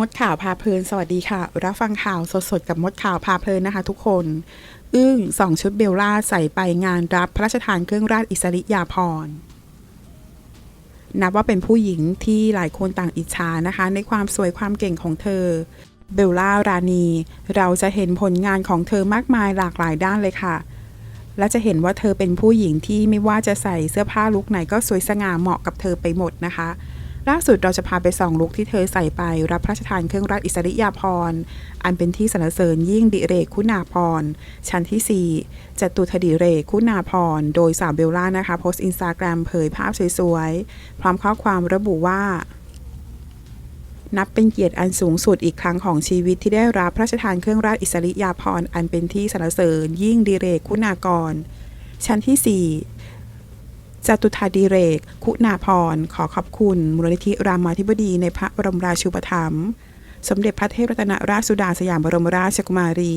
มดข่าวพาเพลิน สวัสดีค่ะ รับฟังข่าวสดๆ กับมดข่าวพาเพลินนะคะทุกคน อึ้งสองชุดเบลล่าใส่ไปงานรับพระราชทานเครื่องราชอิสริยาภรณ์นับว่าเป็นผู้หญิงที่หลายคนต่างอิจฉานะคะ ในความสวยความเก่งของเธอ เบลล่ารานีเราจะเห็นผลงานของเธอมากมายหลากหลายด้านเลยค่ะ และจะเห็นว่าเธอเป็นผู้หญิงที่ไม่ว่าจะใส่เสื้อผ้าลุคไหนก็สวยสง่าเหมาะกับเธอไปหมดนะคะ ล่าสุดเราจะพาไปส่องลุคที่เธอใส่ไปรับพระราชทานเครื่องราชอิสริยาภรณ์อันเป็นที่สรรเสริญยิ่งดิเรกคุณาพรณ์ชั้นที่ 4จตุธดิเรกคุณาพรณ์โดยสาวเบลล่านะคะโพสต์อินสตาแกรมเผยภาพสวยๆ พร้อมข้อความระบุว่านับเป็นเกียรติอันสูงสุดอีกครั้งของชีวิตที่ได้รับพระราชทานเครื่องราชอิสริยาภรณ์อันเป็นที่สรรเสริญยิ่งดิเรกคุณากร ชั้นที่4 จตุธาดิเรก คุณาพร ขอขอบคุณ มูลนิธิรามาธิบดีในพระบรมราชูปถัมภ์สมเด็จพระเทพรัตนราชสุดาสยามบรมราชกุมารี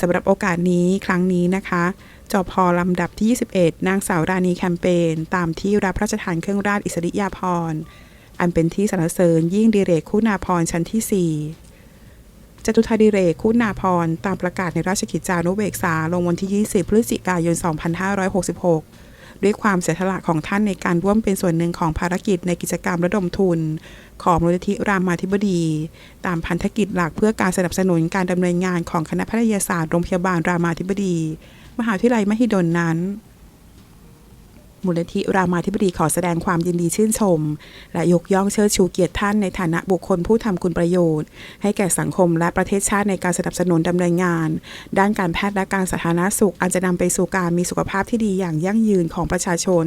สำหรับโอกาสนี้ครั้งนี้นะคะจอพอลำดับที่ 21 นางสาวรานีแคมเปญตามที่รับพระราชทานเครื่องราชอิสริยาภรณ์อันเป็นที่สรรเสริญยิ่งดิเรกคุณาพรชั้นที่ 4จตุธาดิเรกคุณาพรตามประกาศในราชกิจจานุเบกษาลงวันที่ 20 พฤศจิกายน 2566 ด้วยความเสียสละของท่านในการร่วมเป็นส่วนหนึ่งของภารกิจในกิจกรรมระดมทุน ของมูลนิธิรามาธิบดี ตามพันธกิจหลักเพื่อการสนับสนุนการดำเนินงานของคณะแพทยศาสตร์โรงพยาบาลรามาธิบดี มหาวิทยาลัยมหิดลนั้น มูลนิธิรามาธิบดีขอแสดงความยินดีชื่นชม และยกย่องเชิดชูเกียรติท่านในฐานะบุคคลผู้ทำคุณประโยชน์ ให้แก่สังคมและประเทศชาติในการสนับสนุนดำเนินงาน ด้านการแพทย์และการสาธารณสุขอันจะนำไปสู่การมีสุขภาพที่ดีอย่างยั่งยืนของประชาชน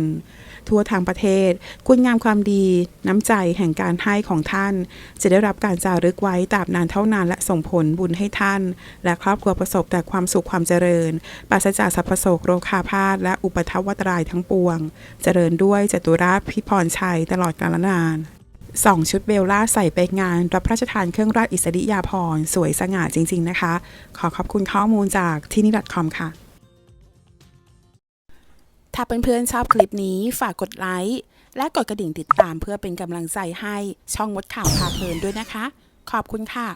ทั่วทางประเทศ คุณงามความดี น้ำใจแห่งการให้ของท่าน จะได้รับการจารึกไว้ตราบนานเท่านานและส่งผลบุญให้ท่าน และครอบครัวประสบแต่ความสุขความเจริญปราศจากสรรพโศกโรคาพาธและอุปทวตรายทั้งปวงเจริญด้วยจตุราชพิพรชัยตลอดกาลนานสองชุดเบลล่าใส่ไปงาน รับพระราชทานเครื่องราชอิสริยาภรณ์สวยสง่าจริง ๆ นะคะ ขอขอบคุณข้อมูลจากที่นี่ .com ค่ะ ถ้าเพื่อนๆชอบคลิปนี้ฝากกดไลค์และกดกระดิ่งติดตามเพื่อเป็นกำลังใจให้ช่องมดข่าวพาเพลินด้วยนะคะ ขอบคุณค่ะ